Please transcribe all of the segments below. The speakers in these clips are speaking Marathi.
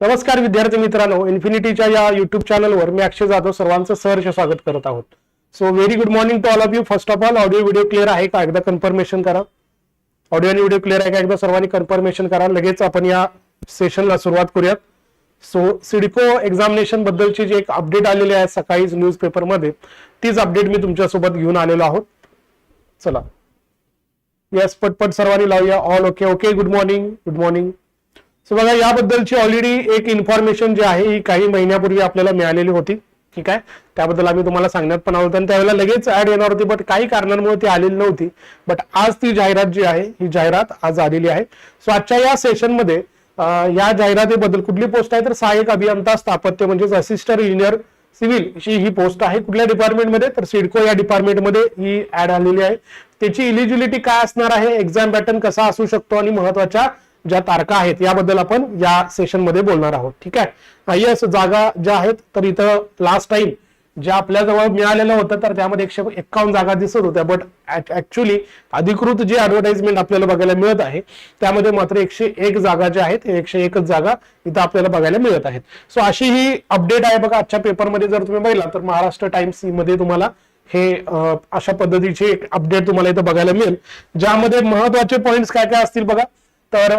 नमस्कार विद्यार्थी मित्रांनो इन्फिनिटीच्या या युट्यूब चॅनलवर मी अक्षय जाधव सर्वांचं सहर्ष स्वागत करत आहोत. So very good morning to all of you first of all audio video clear आहे का? एकदा कन्फर्मेशन करा. ऑडिओ आणि व्हिडिओ क्लिअर आहे का? एकदा सर्वांनी कन्फर्मेशन करा. लगेच आपण या सेशनला सुरुवात करूयात. सो सिडको एक्झामिनेशन बद्दलची जी एक अपडेट आलेली आहे सकाळीच न्यूज पेपरमध्ये तीच अपडेट मी तुमच्यासोबत घेऊन आलेलो आहोत. चला. येस पटपट सर्वांनी लावूया. All okay okay good morning good morning so बघा याबद्दलची ऑलरेडी एक इन्फॉर्मेशन जी आहे ही काही महिन्यापूर्वी आपल्याला मिळालेली होती. ठीक आहे? त्याबद्दल आम्ही तुम्हाला सांगण्यात पण आहोत आणि त्यावेळेला लगेच ऍड येणार होती बट काही कारणांमुळे ती आलेली नव्हती. बट आज ती जाहिरात जी आहे ही जाहिरात आज आलेली आहे. सो आजच्या या सेशनमध्ये या जाहिरातीबद्दल कुठली पोस्ट आहे? तर सहाय्यक अभियंता स्थापत्य म्हणजेच असिस्टंट इंजिनियर सिव्हिल अशी ही पोस्ट आहे. कुठल्या डिपार्टमेंटमध्ये तर सिडको या डिपार्टमेंटमध्ये ही ऍड आलेली आहे. त्याची इलिजिबिलिटी काय असणार आहे? एक्झाम पॅटर्न कसा असू शकतो? आणि महत्त्वाच्या ज्या तारखा आहेत याबद्दल आपण या सेशनमध्ये बोलणार आहोत. ठीक आहे? येस जागा ज्या आहेत तर इथं लास्ट टाइम ज्या आपल्या जवळ मिळालेलं होतं तर त्यामध्ये एकशे एक्कावन्न जागा दिसत होत्या. बट ऍक्च्युली अधिकृत जे ऍडव्हर्टाइजमेंट आपल्याला बघायला मिळत आहे त्यामध्ये मात्र एकशे एक जागा ज्या आहेत एकशे एकच जागा इथं आपल्याला बघायला मिळत आहेत. सो अशी ही अपडेट आहे बघा आजच्या पेपरमध्ये जर तुम्ही बघितला तर महाराष्ट्र टाइम्समध्ये तुम्हाला हे अशा पद्धतीची एक अपडेट तुम्हाला इथं बघायला मिळेल. ज्यामध्ये महत्त्वाचे पॉईंट्स काय काय असतील बघा? तर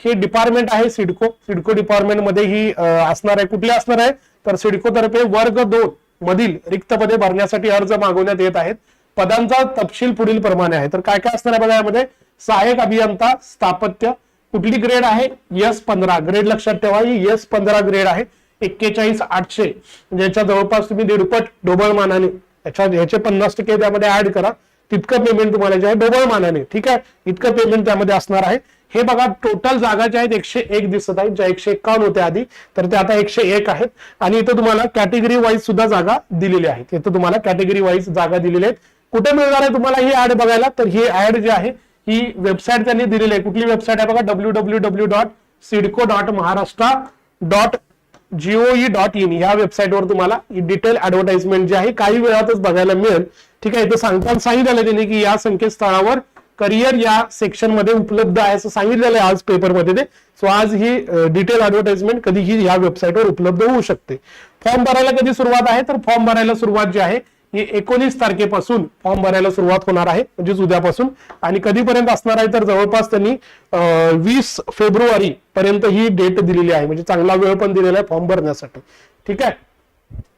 हे डिपार्टमेंट आहे सिडको. सिडको डिपार्टमेंटमध्ये ही असणार आहे. कुठली असणार आहे? तर सिडको तर्फे वर्ग दोन मधील रिक्त पदे भरण्यासाठी अर्ज मागवण्यात येत आहेत. पदांचा तपशील पुढील प्रमाणे आहे. तर काय काय असणार आहे बघा यामध्ये? सहाय्यक अभियंता स्थापत्य. कुठली ग्रेड आहे? यस पंधरा. ग्रेड लक्षात ठेवा ही यस पंधरा ग्रेड आहे. एक्केचाळीस आठशे. म्हणजे ज्याच्या जवळपास तुम्ही दीडपट डोबळ मानाने याच्या ह्याचे पन्नास टक्के त्यामध्ये ऍड करा. तितकं पेमेंट तुम्हाला जे आहे डोबळ मानाने ठीक आहे? इतकं पेमेंट त्यामध्ये असणार आहे. हे बघा टोटल जागा ज्या आहेत एकशे एक दिसत आहेत ज्या एकशे एक्कावन्न होत्या आधी तर ते आता एकशे एक आहेत. आणि इथं तुम्हाला कॅटेगरी वाईज सुद्धा जागा दिलेल्या आहेत. इथं तुम्हाला कॅटेगरी वाईज जागा दिलेल्या आहेत. कुठे मिळणार आहे तुम्हाला ही ऍड बघायला? तर ही ऍड जी आहे ही वेबसाईट त्यांनी दिलेली आहे. कुठली वेबसाईट आहे बघा? W W W dot CIDCO dot Maharashtra dot GOV dot in या वेबसाईटवर तुम्हाला डिटेल ऍडव्हर्टाइजमेंट जी आहे काही वेळातच बघायला मिळेल. ठीक आहे इथं सांगताना सांगितलं त्यांनी की या संकेतस्थळावर करिअर या सेक्शनमध्ये उपलब्ध आहे असं सांगितलेलं आहे आज पेपरमध्ये ते. सो आज ही डिटेल ऍडव्हर्टाइजमेंट कधीही या वेबसाईटवर उपलब्ध होऊ शकते. फॉर्म भरायला कधी सुरुवात आहे? तर फॉर्म भरायला सुरुवात जी आहे ही एकोणीस तारखेपासून फॉर्म भरायला सुरुवात होणार आहे म्हणजेच उद्यापासून. आणि कधीपर्यंत असणार आहे? तर जवळपास त्यांनी वीस फेब्रुवारी पर्यंत ही डेट दिलेली आहे. म्हणजे चांगला वेळ पण दिलेला आहे फॉर्म भरण्यासाठी. ठीक आहे?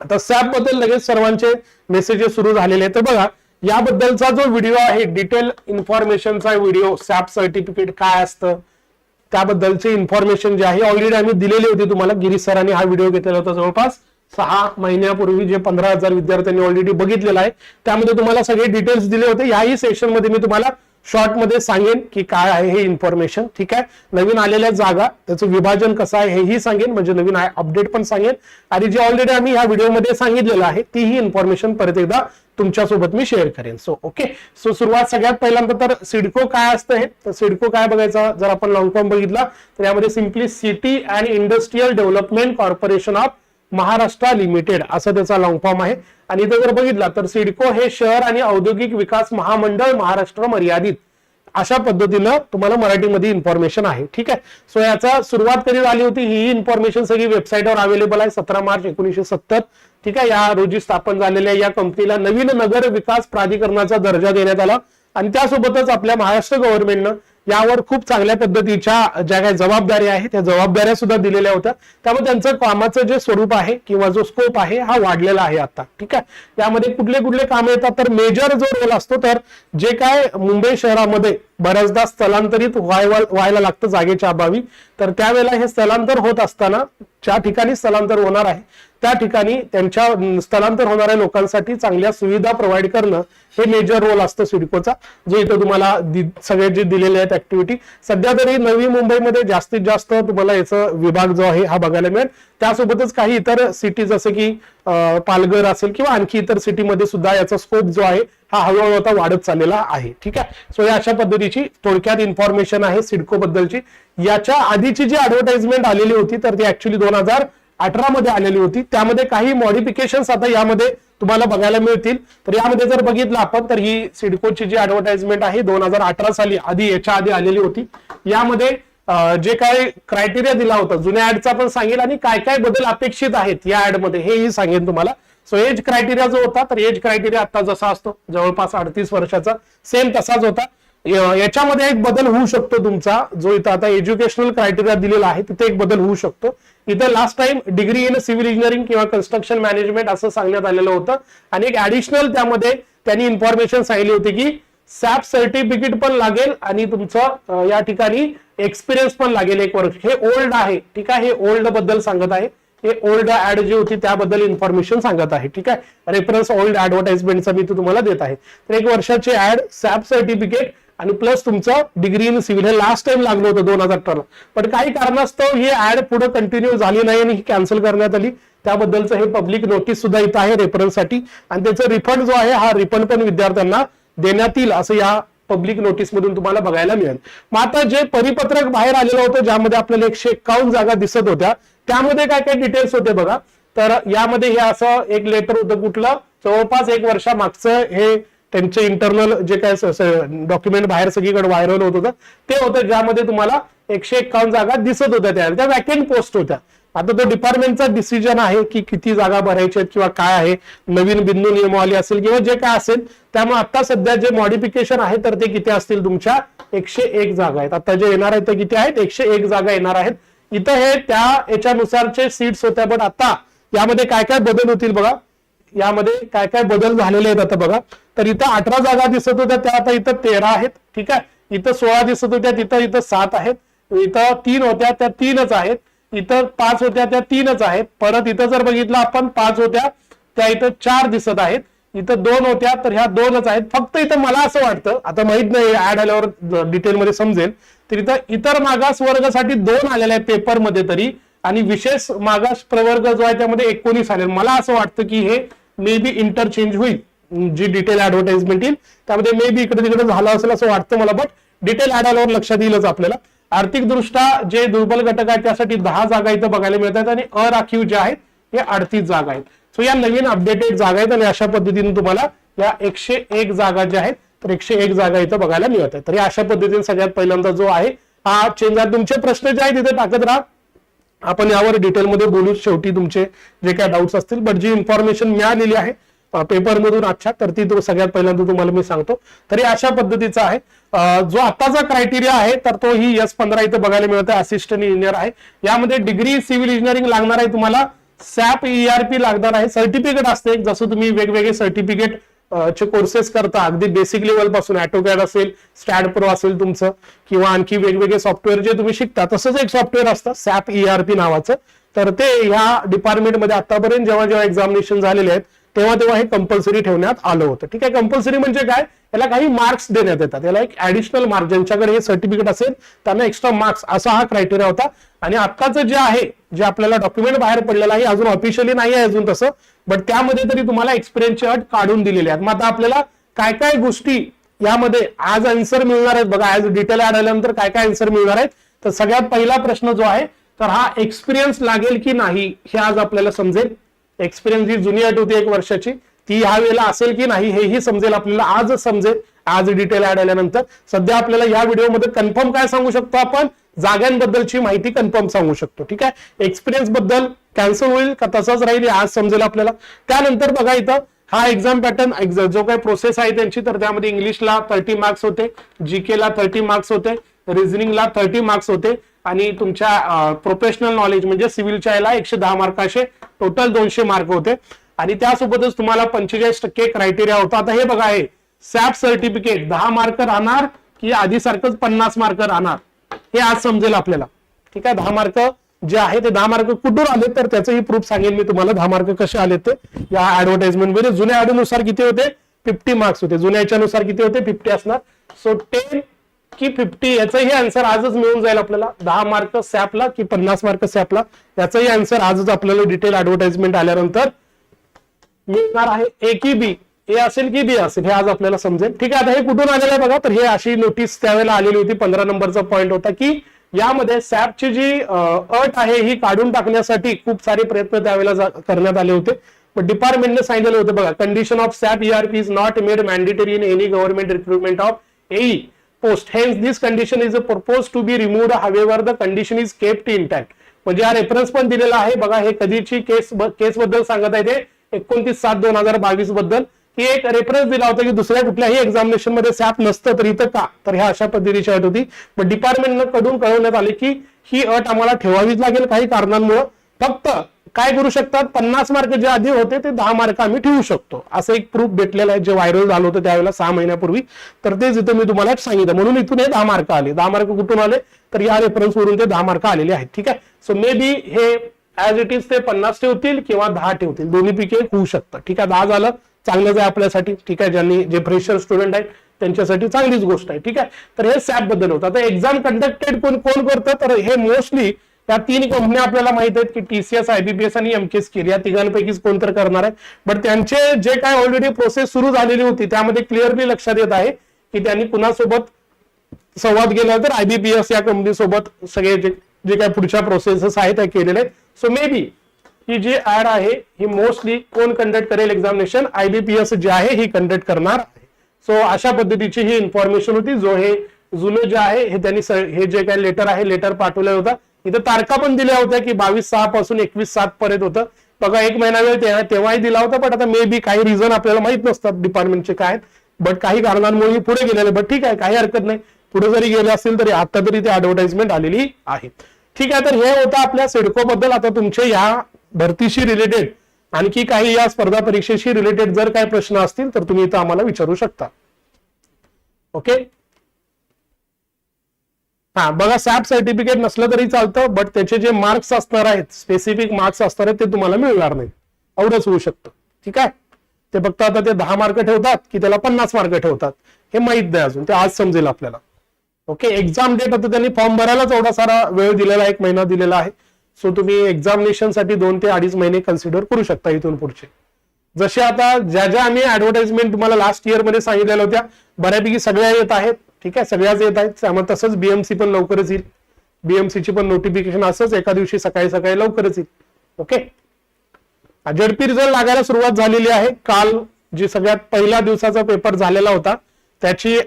आता सॅपबद्दल लगेच सर्वांचे मेसेजेस सुरू झालेले आहेत. तर बघा याबद्दलचा जो व्हिडिओ आहे डिटेल इन्फॉर्मेशनचा व्हिडिओ सॅप सर्टिफिकेट काय असतं त्याबद्दलची इन्फॉर्मेशन जी आहे ऑलरेडी आम्ही दिलेली होती तुम्हाला. गिरीश सरांनी हा व्हिडिओ घेतलेला होता जवळपास. सहा महिन्यापूर्वी जे पंधरा हजार विद्यार्थ्यांनी ऑलरेडी बघितलेला आहे त्यामध्ये तुम्हाला सगळे डिटेल्स दिले होते. याही सेशनमध्ये मी तुम्हाला शॉर्टमध्ये सांगेन की काय आहे हे इन्फॉर्मेशन ठीक आहे? नवीन आलेल्या जागा त्याचं विभाजन कसं आहे हेही सांगेन म्हणजे नवीन अपडेट पण सांगेन. आणि जे ऑलरेडी आम्ही ह्या व्हिडिओमध्ये सांगितलेलं आहे तीही इन्फॉर्मेशन परत एकदा तुमच्यासोबत मी शेअर करेन. सो ओके सो सुरुवात सगळ्यात पहिल्यांदा तर सिडको काय असतं हे? तर सिडको काय बघायचा? जर आपण लॉंग फॉर्म बघितला तर यामध्ये simply city and industrial development corporation of Maharashtra limited असं त्याचा लॉंग फॉर्म आहे. आणि इथं जर बघितला तर सिडको हे शहर आणि औद्योगिक विकास महामंडळ महाराष्ट्र मर्यादित अशा पद्धतीनं तुम्हाला मराठीमध्ये इन्फॉर्मेशन आहे. ठीक आहे? सो याचा सुरुवात कधी झाली होती? ही इन्फॉर्मेशन सगळी वेबसाईटवर अवेलेबल आहे. सतरा मार्च एकोणीशे सत्तर. ठीक आहे? या रोजी स्थापन झालेल्या या कंपनीला नवीन नगर विकास प्राधिकरणाचा दर्जा देण्यात आला. आणि त्यासोबतच आपल्या महाराष्ट्र गव्हर्नमेंटनं यावर खूप चांगल्या पद्धतीच्या ज्या काही जबाबदाऱ्या आहेत त्या जबाबदाऱ्या सुद्धा दिलेल्या होत्या. त्यामुळे त्यांचं कामाचं जे स्वरूप आहे किंवा जो स्कोप आहे हा वाढलेला आहे आता. ठीक आहे? यामध्ये कुठले कुठले काम येतात तर मेजर जो रोल असतो तर जे काय मुंबई शहरामध्ये बऱ्याचदा स्थलांतरित व्हायला व्हायला लागतं जागेच्या अभावी तर त्यावेळेला हे स्थलांतर होत असताना ज्या ठिकाणी स्थलांतर होणार आहे त्या ठिकाणी त्यांच्या स्थलांतर होणाऱ्या लोकांसाठी चांगल्या सुविधा प्रोव्हाइड करणं हे मेजर रोल असतं सिडकोचा. जो इथं तुम्हाला सगळे जे दिलेले आहेत ऍक्टिव्हिटी सध्या तरी नवी मुंबईमध्ये जास्तीत जास्त तुम्हाला याचा विभाग जो आहे हा बघायला मिळेल. त्यासोबतच काही इतर सिटी जसं की पालघर असेल किंवा आणखी इतर सिटीमध्ये सुद्धा याचा स्कोप जो आहे हा हळूहळू आता वाढत चाललेला आहे. ठीक आहे? सो या अशा पद्धतीची थोडक्यात इन्फॉर्मेशन आहे सिडको बद्दलची याच्या आधीची जी ऍडव्हर्टाइजमेंट आलेली होती तर ती ऍक्च्युली दोन हजार अठरा मध्ये आलेली होती. त्यामध्ये काही मॉडिफिकेशन आता यामध्ये तुम्हाला बघायला मिळतील. तर यामध्ये जर बघितलं आपण तर ही सिडकोची जी ऍडव्हर्टाइजमेंट आहे दोन हजार अठरा साली आधी याच्या आधी आलेली होती. यामध्ये जे काय क्रायटेरिया दिला होता जुन्या ऍडचा पण सांगेल आणि काय काय बदल अपेक्षित आहेत या ऍडमध्ये हेही सांगेन तुम्हाला. सो एज क्रायटेरिया जो होता तर एज क्रायटेरिया आता जसा असतो जवळपास अडतीस वर्षाचा सेम तसाच होता. याच्यामध्ये एक बदल होऊ शकतो तुमचा जो इथं आता एज्युकेशनल क्रायटेरिया दिलेला आहे तिथे एक बदल होऊ शकतो. इथं last time degree in civil engineering किंवा कन्स्ट्रक्शन मॅनेजमेंट असं सांगण्यात आलेलं होतं. आणि एक ऍडिशनल त्यामध्ये त्यांनी इन्फॉर्मेशन सांगितली होती की सॅप सर्टिफिकेट पण लागेल आणि तुमचं या ठिकाणी एक्सपिरियन्स पण लागेल एक वर्ष. हे ओल्ड आहे ठीक आहे? हे ओल्डबद्दल सांगत आहे. हे ओल्ड ऍड जी होती त्याबद्दल इन्फॉर्मेशन सांगत आहे ठीक आहे? रेफरन्स ओल्ड ऍडव्हर्टाइजमेंटचा मी तुम्हाला देत आहे. तर एक वर्षाची ऍड सॅप सर्टिफिकेट आणि प्लस तुमचं डिग्री इन सिव्हिल हे लास्ट टाइम लागलं होतं दोन हजार अठराला. पण काही कारणास्तव ही ऍड पुढे कंटिन्यू झाली नाही आणि ही कॅन्सल करण्यात आली. त्याबद्दलचं हे पब्लिक नोटीस सुद्धा इथं आहे रेफरन्ससाठी आणि त्याचा रिफंड जो आहे हा रिफंड पण विद्यार्थ्यांना देण्यात येईल असं या पब्लिक नोटीस मधून तुम्हाला बघायला मिळेल. मग आता जे परिपत्रक बाहेर आलेलं होतं ज्यामध्ये आपल्याला एकशे एक्कावन्न जागा दिसत होत्या त्यामध्ये काय काय डिटेल्स होते बघा. तर यामध्ये हे असं एक लेटर होतं कुठलं? जवळपास एक वर्षामागचं हे त्यांचे इंटरनल जे काय डॉक्युमेंट बाहेर सगळीकडे व्हायरल होत होतं ते होतं ज्यामध्ये तुम्हाला एकशे एक्कावन्न जागा दिसत होत्या त्या त्या वॅकंट पोस्ट होत्या. आता तो डिपार्टमेंटचा डिसिजन आहे की किती जागा भरायच्या आहेत किंवा काय आहे नवीन बिंदू नियमावली असेल किंवा जे काय असेल त्यामुळे आता सध्या जे मॉडिफिकेशन आहे तर ते किती असतील तुमच्या? एकशे एक जागा आहेत. आता जे येणार आहेत ते किती आहेत? एकशे एक जागा येणार आहेत. इथं हे त्या याच्यानुसारचे सीट्स होत्या पण आता यामध्ये काय काय बदल होतील बघा. यामध्ये काय काय बदल झालेले आहेत आता बघा. तर इथं अठरा जागा दिसत होत्या त्या आता इथं तेरा आहेत ठीक आहे? इथं सोळा दिसत होत्या तिथं इथं सात आहेत. इथं तीन होत्या त्या तीनच आहेत. इथं पाच होत्या त्या तीनच आहेत. परत इथं जर बघितलं आपण पाच होत्या त्या इथं चार दिसत आहेत. इथं दोन होत्या तर ह्या दोनच आहेत. फक्त इथं मला असं वाटतं आता माहीत नाही ऍड आल्यावर डिटेलमध्ये समजेल तर इथं इतर मागास वर्गासाठी दोन आलेले आहेत पेपरमध्ये तरी आणि विशेष मागास प्रवर्ग जो आहे त्यामध्ये एकोणीस आले मला असं वाटतं की हे मे बी इंटरचेंज होईल. जी डिटेल ऍडव्हर्टाइजमेंट येईल त्यामध्ये मे बी इकडे तिकडे झालं असेल असं वाटतं मला बट डिटेल ऍड आल्यावर लक्षात येईलच आपल्याला. आर्थिकदृष्ट्या जे दुर्बल घटक आहेत त्यासाठी दहा जागा इथं बघायला मिळतात आणि अराखीव जे आहेत हे अडतीस जागा आहेत. सो या नवीन अपडेटेड जागा आहेत आणि अशा पद्धतीने तुम्हाला या एकशे एक जागा ज्या आहेत तर एकशे एक जागा इथं बघायला मिळत आहेत तर या अशा पद्धतीने सगळ्यात पहिल्यांदा जो आहे हा चेंज आहे तुमचे प्रश्न जे आहेत तिथे टाकत राहा. आपण यावर डिटेलमध्ये बोलू. शेवटी तुमचे जे काय डाऊट्स असतील बट जी इन्फॉर्मेशन मिळालेली आहे पेपर मधून अच्छा तर ती सगळ्यात पहिल्यांदा तुम्हाला मी सांगतो. तरी अशा पद्धतीचा आहे. जो आताचा क्रायटेरिया आहे तर तो ही एस पंधरा इथं बघायला मिळत आहे असिस्टंट इंजिनियर आहे. यामध्ये डिग्री सिव्हिल इंजिनिअरिंग लागणार आहे तुम्हाला. सॅप ईआरपी लागणार आहे. सर्टिफिकेट असते. जसं तुम्ही वेगवेगळे सर्टिफिकेट चे कोर्सेस करता. अगदी बेसिक लेवलपासून ऍटोकॅड असेल स्टॅड प्रो असेल तुमचं किंवा आणखी वेगवेगळे सॉफ्टवेअर जे तुम्ही शिकता. तसंच एक सॉफ्टवेअर असतं सॅप ईआरपी नावाचं. तर ते ह्या डिपार्टमेंटमध्ये आतापर्यंत जेव्हा जेव्हा एक्झामिनेशन झालेले आहेत तेव्हा तेव्हा हे कंपल्सरी ठेवण्यात आलं होतं. ठीक आहे कंपल्सरी म्हणजे काय? याला काही मार्क्स देण्यात येतात. याला एक ऍडिशनल मार्क ज्यांच्याकडे हे सर्टिफिकेट असेल त्यांना एक्स्ट्रा मार्क्स असा हा क्रायटेरिया होता. आणि आत्ताचं जे आहे जे आपल्याला डॉक्युमेंट बाहेर पडलेलं आहे अजून ऑफिशियली नाही आहे अजून तसं बट त्यामध्ये तरी तुम्हाला एक्सपिरियन्सची अट काढून दिलेली आहे. मग आता आपल्याला काय काय गोष्टी यामध्ये आज आन्सर मिळणार आहेत बघा. आज डिटेल ऍड आल्यानंतर काय काय आन्सर मिळणार आहेत? तर सगळ्यात पहिला प्रश्न जो आहे तर हा एक्सपिरियन्स लागेल की नाही हे आज आपल्याला समजेल. एक्सपिरियन्स ही जुनी अट होती एक वर्षाची. ती ह्या वेळेला असेल की नाही हेही समजेल आपल्याला आजच समजेल. आज डिटेल ऍड आल्यानंतर. सध्या आपल्याला या व्हिडिओमध्ये कन्फर्म काय सांगू शकतो आपण? जागांबद्दलची माहिती कन्फर्म सांगू शकतो. ठीक आहे? एक्सपिरियन्सबद्दल कॅन्सल होईल का तसाच राहील आज समजेल आपल्याला. त्यानंतर बघा इथं हा एक्झाम पॅटर्न जो काही प्रोसेस आहे त्यांची तर त्यामध्ये इंग्लिशला थर्टी मार्क्स होते जीके ला थर्टी मार्क्स होते रिझनिंगला थर्टी मार्क्स होते आणि तुमच्या प्रोफेशनल नॉलेज म्हणजे सिव्हिलच्या याला एकशे दहा मार्क असे टोटल दोनशे मार्क होते. आणि त्यासोबतच तुम्हाला पंचेचाळीस टक्के क्रायटेरिया होता. आता हे बघा आहे सॅप सर्टिफिकेट दहा मार्क राहणार की आधी सारखंच पन्नास मार्क राहणार? हे आज समजेल आपल्याला. ठीक आहे दहा मार्क जे आहे ते दहा मार्क कुठून आले तर त्याचंही प्रूफ सांगेल मी तुम्हाला. दहा मार्क कसे आले ते? या ऍडव्हर्टाइजमेंटमध्ये जुन्या नुसार किती होते? फिफ्टी मार्क्स होते. जुन्या याच्यानुसार किती होते? फिफ्टी असणार. सो टेन की फिफ्टी याचंही आन्सर आजच मिळून जाईल आपल्याला. दहा मार्क सॅपला की पन्नास मार्क सॅपला याचंही आन्सर आजच आपल्याला डिटेल ऍडव्हर्टाइजमेंट आल्यानंतर मिळणार आहे. ए की बी. ए असेल की बी असेल हे आज आपल्याला समजेल. ठीक आहे आता हे कुठून आलेलं आहे बघा? तर हे अशी नोटीस त्यावेळेला आलेली होती. पंधरा नंबरचा पॉईंट होता की यामध्ये सॅपची जी अट आहे ही काढून टाकण्यासाठी खूप सारे प्रयत्न त्यावेळेला करण्यात आले होते. पण डिपार्टमेंटने सांगितलेलं होतं बघा condition of SAP ERP is not made mandatory in any government recruitment of AE this condition is a propose to to be removed. However the condition is kept intact म्हणजे हा रेफरन्स पण दिलेला आहे. बघा हे कधीची केस केस बद्दल सांगत आहे ते? एकोणतीस सात दोन हजार बावीसबद्दल की एक रेफरन्स दिला होता की दुसऱ्या कुठल्याही एक्झामिनेशनमध्ये सॅप नसतं तर इथं का? तर ह्या अशा पद्धतीची अट होती. पण डिपार्टमेंटकडून कळवण्यात आले की ही अट आम्हाला ठेवावीच लागेल काही कारणांमुळे. फक्त काय करू शकतात? पन्नास मार्क जे आधी होते ते दहा मार्क आम्ही ठेवू शकतो. असं एक प्रूफ भेटलेलं आहे जे व्हायरल झालं होतं त्यावेळेला सहा महिन्यापूर्वी. तर तेच इथं मी तुम्हाला सांगितलं. म्हणून इथून हे दहा मार्क आले. दहा मार्क कुठून आले? तर या रेफरन्स वरून ते दहा मार्क आलेले आहेत. ठीक आहे? सो मे बी हे ऍज इट इज ते पन्नास ठेवतील किंवा दहा ठेवतील. दोन्ही पैकी एक होऊ शकतं ठीक आहे? दहा झालं. चांगलंच आहे आपल्यासाठी. ठीक आहे? ज्यांनी जे फ्रेशर स्टुडंट आहेत त्यांच्यासाठी चांगलीच गोष्ट आहे. ठीक आहे? तर हे सॅपबद्दल होतं. आता एक्झाम कंडक्टेड कोण कोण करतं? तर हे मोस्टली या तीन कंपन्या आपल्याला माहीत आहेत की टीसीएस आयबीपीएस आणि एमके स्किल या तिघांपैकीच कोणतर करणार आहे बट त्यांचे जे काय ऑलरेडी प्रोसेस सुरू झालेली होती त्यामध्ये क्लिअरली लक्षात येत आहे की त्यांनी कुणासोबत संवाद केला तर आयबीपीएस या कंपनीसोबत सगळे जे जे काही पुढच्या प्रोसेसेस आहेत त्या केलेले आहेत. सो मे बी ही जी ऍड आहे ही मोस्टली कोण कंडक्ट करेल एक्झामिनेशन आयबीपीएस जे आहे ही कंडक्ट करणार आहे. सो अशा पद्धतीची ही इन्फॉर्मेशन होती जो हे जुनं जे आहे हे त्यांनी हे जे काही लेटर आहे लेटर पाठवलं होतं. इथं तारखा पण दिल्या होत्या की बावीस सहा पासून एकवीस सात पर्यंत होतं. बघा एक महिना वेळ तेव्हाही दिला होता पण आता मे बी काही रिझन आपल्याला माहीत नसतात डिपार्टमेंटचे काय बट काही कारणांमुळे पुढे गेलेले बट ठीक आहे काही हरकत नाही. पुढे जरी गेले असतील तरी आता तरी ते ऍडव्हर्टाइजमेंट आलेली आहे. ठीक आहे तर हे होतं आपल्या सिडको बद्दल आता तुमचे या भरतीशी रिलेटेड आणखी काही या स्पर्धा परीक्षेशी रिलेटेड जर काही प्रश्न असतील तर तुम्ही इथं आम्हाला विचारू शकता. ओके हा बघा सॅप सर्टिफिकेट नसलं तरी चालतं बट त्याचे जे मार्क्स असणार आहेत स्पेसिफिक मार्क्स असणार आहेत ते तुम्हाला मिळणार नाही एवढंच होऊ शकतं. ठीक आहे? ते फक्त आता ते दहा मार्क ठेवतात की त्याला पन्नास मार्क ठेवतात. हे माहीत नाही अजून ते आज समजेल आपल्याला. ओके एक्झाम डेट आता त्यांनी फॉर्म भरायलाच एवढा सारा वेळ दिलेला एक महिना दिलेला आहे. सो तुम्ही एक्झामिनेशनसाठी दोन ते अडीच महिने कन्सिडर करू शकता इथून पुढचे. जसे आता ज्या ज्या आम्ही ऍडव्हर्टाइजमेंट तुम्हाला लास्ट इयरमध्ये सांगितलेल्या होत्या बऱ्यापैकी सगळ्या येत आहेत. ठीक आहे सगळ्याच येत आहेत. त्यामुळे तसंच बीएमसी पण लवकरच येईल. बीएमसीची ची पण नोटिफिकेशन असंच एका दिवशी सकाळी सकाळी लवकरच येईल. ओके झडपी रिझल्ट लागायला सुरुवात झालेली आहे. काल जी सगळ्यात पहिल्या दिवसाचा पेपर झालेला होता त्याची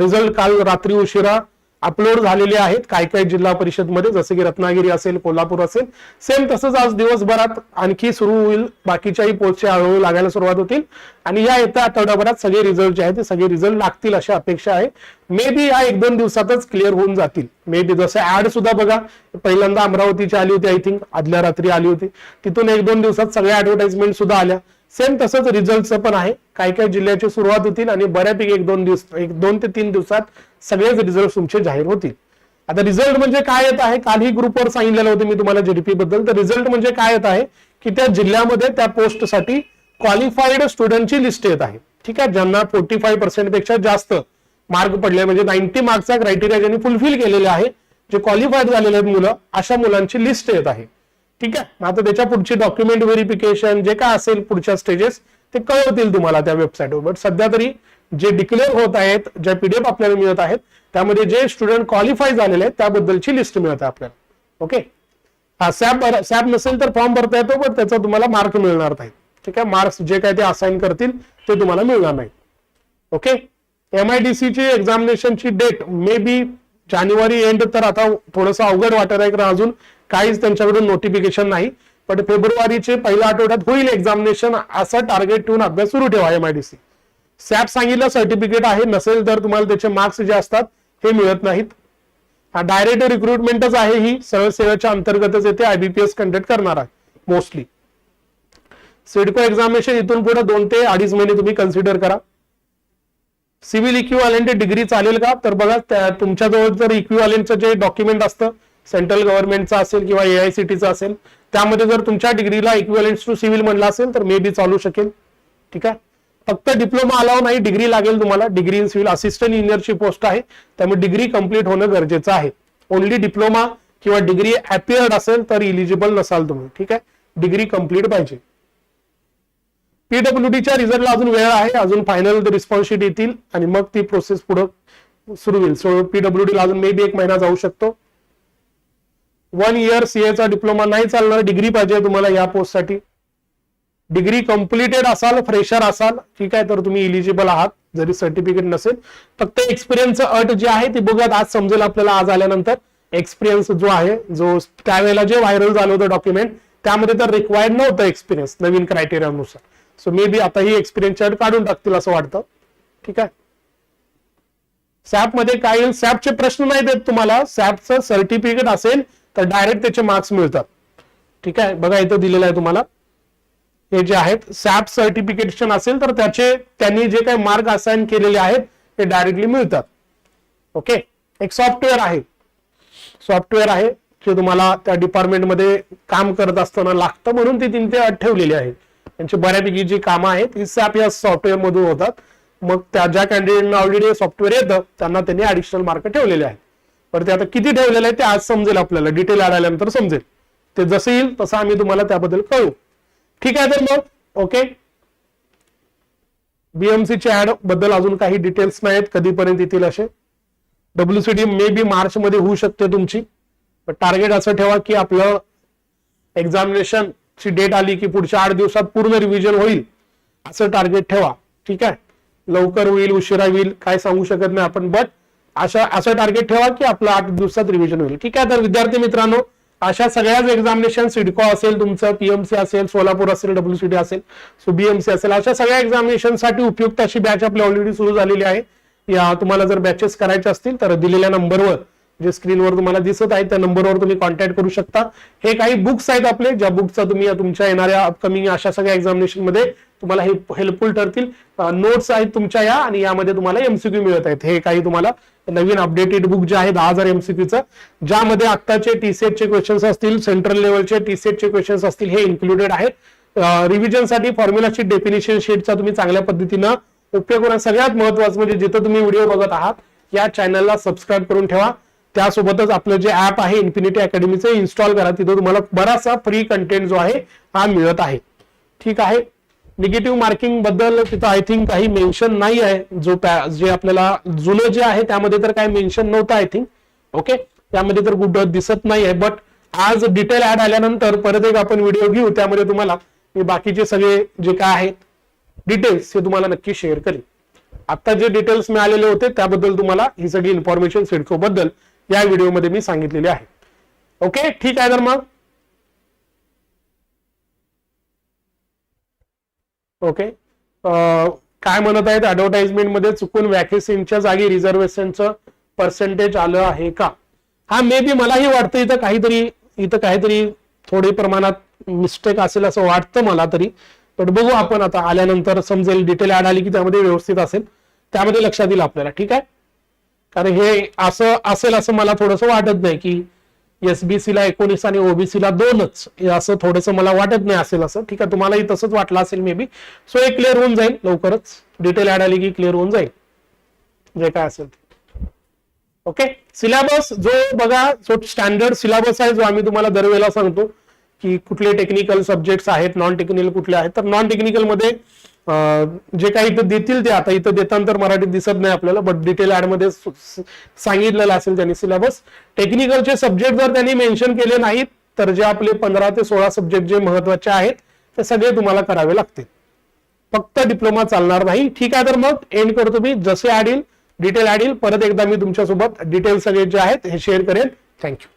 रिझल्ट काल रात्री उशिरा अपलोड झालेले आहेत. काय काय जिल्हा परिषदमध्ये जसे की रत्नागिरी असेल कोल्हापूर असेल सेम तसंच आज दिवसभरात आणखी सुरू होईल. बाकीच्याही पोस्टचे हळूहळू लागायला सुरुवात होतील. आणि या येत्या आठवड्याभरात सगळे रिझल्ट जे आहेत ते सगळे रिझल्ट लागतील अशी अपेक्षा आहे. मे बी या एक दोन दिवसातच क्लिअर होऊन जातील. मे बी जसं ऍड सुद्धा बघा पहिल्यांदा अमरावतीची आली होती आय थिंक आदल्या रात्री आली होती. तिथून एक दोन दिवसात सगळ्या ऍडव्हर्टाइजमेंट सुद्धा आल्या. सेम तसंच रिझल्टचं पण आहे. काही काही जिल्ह्याची सुरुवात होतील आणि बऱ्यापैकी एक दोन दिवस एक दोन ते तीन दिवसात सगळेच रिझल्ट तुमचे जाहीर होतील. आता रिझल्ट म्हणजे काय येत आहे? काल ही ग्रुपवर सांगितलेलं होतं मी तुम्हाला जीडीपी बद्दल. तर रिझल्ट म्हणजे काय येत आहे? की त्या जिल्ह्यामध्ये त्या पोस्टसाठी क्वालिफाईड स्टुडंटची लिस्ट येत आहे. ठीक आहे? ज्यांना फोर्टी फाईव्ह पर्सेंटपेक्षा जास्त मार्क पडले म्हणजे नाईन्टी मार्कचा क्रायटेरिया ज्यांनी फुलफिल केलेले आहे जे क्वालिफाईड झालेले आहेत मुलं अशा मुलांची लिस्ट येत आहे. ठीक आहे? आता त्याच्या पुढची डॉक्युमेंट व्हेरिफिकेशन जे काय असेल पुढच्या स्टेजेस ते कळवतील तुम्हाला त्या वेबसाईटवर बट सध्या तरी जे डिक्लेअर होत आहेत ज्या पीडीएफ आपल्याला मिळत आहेत त्यामध्ये जे स्टुडंट क्वालिफाय झालेले आहेत त्याबद्दलची लिस्ट मिळत आहे आपल्याला. ओके हा सॅप सॅप नसेल तर फॉर्म भरता येतो पण त्याचा तुम्हाला मार्क मिळणार नाही. ठीक आहे? मार्क्स जे काय ते असाइन करतील ते तुम्हाला मिळणार नाही. ओके एमआयडीसीची एक्झामिनेशनची डेट मे बी जानेवारी एंड तर आता थोडंसं अवघड वाटत आहे कारण अजून काहीच त्यांच्याकडून नोटिफिकेशन नाही. पण फेब्रुवारीचे पहिल्या आठवड्यात होईल एक्झामिनेशन असं टार्गेट ठेवून अभ्यास सुरू ठेवा एमआयडीसी सॅप सांगितलं सर्टिफिकेट आहे नसेल तर तुम्हाला त्याचे मार्क्स जे असतात हे मिळत नाहीत. हा डायरेक्ट रिक्रुटमेंटच आहे ही सरळ सेवेच्या अंतर्गतच येते आयबीपीएस कंडक्ट करणार आहे मोस्टली सिडको एक्झामिनेशन इथून पुढे दोन ते अडीच महिने तुम्ही कन्सिडर करा. सिव्हिल इक्विव्हॅलेंट डिग्री चालेल का? तर बघा तुमच्याजवळ जर इक्विव्हॅलेंटचं जे डॉक्युमेंट असतं सेंट्रल गव्हर्नमेंटचा असेल किंवा एआयसीटीचं असेल त्यामध्ये जर तुमच्या डिग्रीला इक्विव्हॅलेंट टू सिव्हिल म्हणलं असेल तर मे बी चालू शकेल. ठीक आहे? फक्त डिप्लोमा अलाव नाही डिग्री लागेल तुम्हाला. डिग्री इन सिव्हिल असिस्टंट इंजिनियरची पोस्ट आहे. त्यामुळे डिग्री कंप्लीट होणं गरजेचं आहे. ओनली डिप्लोमा किंवा डिग्री अपियर्ड असेल तर इलिजिबल नसाल तुम्ही. ठीक आहे? डिग्री कंप्लीट पाहिजे. पीडब्ल्यूडीच्या रिझल्टला अजून वेळ आहे. अजून फायनल रिस्पॉन्स शीट येतील आणि मग ती प्रोसेस पुढे सुरू होईल. सो पीडब्ल्यूडीला अजून मे बी एक महिना जाऊ शकतो. वन इयर सीएचा डिप्लोमा नाही चालणार डिग्री पाहिजे तुम्हाला या पोस्टसाठी डिग्री कम्प्लिटेड असाल फ्रेशर असाल ठीक आहे तर तुम्ही इलिजिबल आहात. जरी सर्टिफिकेट नसेल फक्त एक्सपिरियन्स अट जी आहे ती बघत आज समजेल आपल्याला आज आल्यानंतर. एक्सपिरियन्स जो आहे जो त्यावेळेला जे व्हायरल झालं होतं डॉक्युमेंट त्यामध्ये तर रिक्वायर्ड नव्हतं experience Naveen क्रायटेरियानुसार so may be आता ही एक्सपिरियन्स अट काढून टाकतील असं वाटतं. ठीक आहे? सॅपमध्ये काय येईल सॅपचे प्रश्न नाही देत तुम्हाला. सॅपचं सर्टिफिकेट असेल तर डायरेक्ट त्याचे मार्क्स मिळतात. ठीक आहे? बघा इथं दिलेलं आहे तुम्हाला. हे जे आहेत सॅप सर्टिफिकेशन असेल तर त्याचे त्यांनी जे काही मार्क असाइन केलेले आहेत ते डायरेक्टली मिळतात. ओके एक सॉफ्टवेअर आहे. सॉफ्टवेअर आहे जे तुम्हाला त्या डिपार्टमेंटमध्ये काम करत असताना लागतं म्हणून ती तीन ते ठेवलेली आहे त्यांची बऱ्यापैकी जी कामं आहेत ती सॅप या सॉफ्टवेअर मधून होतात. मग त्या ज्या कॅन्डिडेटना ऑलरेडी सॉफ्टवेअर येतं त्यांना त्यांनी ऍडिशनल मार्क ठेवलेले आहेत. पण ते आता किती ठेवलेलं आहे ते आज समजेल आपल्याला. डिटेल आल्यानंतर समजेल. ते जसं येईल तसं आम्ही तुम्हाला त्याबद्दल कळू ठीक आहे तर मग? ओके बीएमसी च्या ऍडबद्दल अजून काही डिटेल्स नाहीत. कधीपर्यंत येतील असे? डब्ल्यूसीडी मे बी मार्च मध्ये होऊ शकते तुमची. पण टार्गेट असं ठेवा की आपलं एक्झामिनेशन ची डेट आली की पुढच्या आठ दिवसात पूर्ण रिव्हिजन होईल. असं टार्गेट ठेवा. ठीक आहे? लवकर होईल उशिरा होईल काय सांगू शकत नाही आपण. बट अशा असं टार्गेट ठेवा की आपलं आठ दिवसात रिव्हिजन होईल. ठीक आहे तर विद्यार्थी मित्रांनो अशा सगळ्याच एक्झामिनेशन सिडको असेल तुमचं पीएमसी असेल सोलापूर असेल डब्ल्यूसीडी असेल सो बीएमसी असेल अशा सगळ्या एक्झामिनेशनसाठी उपयुक्त अशी बॅच आपली ऑलरेडी सुरू झालेली आहे. या तुम्हाला जर बॅचेस करायचे असतील तर दिलेल्या नंबरवर जे स्क्रीनवर तुम्हाला दिसत आहे त्या नंबरवर तुम्ही कॉन्टॅक्ट करू शकता. हे काही बुक्स आहेत आपले ज्या बुकचा तुम्ही तुमच्या येणाऱ्या अपकमिंग अशा सगळ्या एक्झामिनेशनमध्ये तुम्हाला हे हेल्पफुल ठरतील. नोट्स आहेत तुमच्या या आणि यामध्ये तुम्हाला एमसीक्यू मिळत आहेत. हे काही तुम्हाला नवीन अपडेटेड बुक जे आहे दहा हजार एमसीक्यूचं ज्यामध्ये आत्ताचे टीसीएचचे क्वेश्चन्स असतील सेंट्रल लेवलचे टीसीएचचे क्वेश्चन्स असतील हे इन्क्लुडेड आहेत रिव्हिजनसाठी फॉर्म्युलाची डेफिनेशन शीटचा तुम्ही चांगल्या पद्धतीनं उपयोग करा. सगळ्यात महत्वाचं म्हणजे जिथं तुम्ही व्हिडिओ बघत आहात या चॅनलला सबस्क्राईब करून ठेवा. त्यासोबतच आपलं जे ऍप आहे इन्फिनिटी अकॅडमीचं इन्स्टॉल करा. तिथं तुम्हाला बराचसा फ्री कंटेंट जो आहे हा मिळत आहे. ठीक आहे? निगेटिव्ह मार्किंगबद्दल तिथं आय थिंक काही मेन्शन नाही आहे. जो जे आपल्याला जुनं जे आहे त्यामध्ये तर काही मेन्शन नव्हतं आय थिंक ओके त्यामध्ये तर कुठं दिसत नाही आहे. बट आज डिटेल ऍड आल्यानंतर परत एक आपण व्हिडिओ घेऊ. त्यामध्ये तुम्हाला मी बाकीचे सगळे जे काय आहेत डिटेल्स हे तुम्हाला नक्की शेअर करेन. आता जे डिटेल्स मिळालेले होते त्याबद्दल तुम्हाला ही सगळी इन्फॉर्मेशन सिडको बद्दल या व्हिडिओमध्ये मी सांगितलेली आहे. ओके ठीक आहे तर मग ओके काय म्हणत आहेत? ऍडव्हर्टाइजमेंटमध्ये चुकून वॅकेन्सीच्या जागी रिझर्वेशनचं पर्सेंटेज आलं आहे का? हा मे बी मलाही वाटतं इथं काहीतरी इथं काहीतरी थोडे प्रमाणात मिस्टेक असेल असं वाटतं मला तरी. पण बघू आपण आता आल्यानंतर समजेल डिटेल ऍड आली की त्यामध्ये व्यवस्थित असेल. त्यामध्ये लक्षात येईल आपल्याला ठीक आहे? कारण हे असं असेल असं मला थोडंसं वाटत नाही की एसबीसी ला एकोणीस आणि ओबीसी ला दोनच. असं थोडंसं मला वाटत नाही असेल असं. ठीक आहे तुम्हालाही तसंच वाटलं असेल मे बी सो हे क्लिअर होऊन जाईल लवकरच. डिटेल ऍड आली की क्लिअर होऊन जाईल. जे काय असेल ओके सिलेबस जो बघा जो स्टँडर्ड सिलेबस आहे जो आम्ही तुम्हाला दरवेळेला सांगतो की कुठले टेक्निकल सब्जेक्ट्स आहेत नॉन टेक्निकल कुठले आहेत तर नॉन टेक्निकलमध्ये जे काही इथं देतील ते आता इथं देताना तर मराठीत दिसत नाही आपल्याला बट डिटेल ऍडमध्ये सांगितलेलं असेल त्यांनी सिलेबस टेक्निकलचे सब्जेक्ट जर त्यांनी मेन्शन केले नाहीत तर जे आपले पंधरा ते सोळा सब्जेक्ट जे महत्त्वाचे आहेत ते सगळे तुम्हाला करावे लागतील. फक्त डिप्लोमा चालणार नाही. ठीक आहे तर मग एंड करतो मी. जसे ऍड येईल डिटेल ऍड येईल. परत एकदा मी तुमच्यासोबत डिटेल सगळे जे आहेत हे शेअर करेन. थँक्यू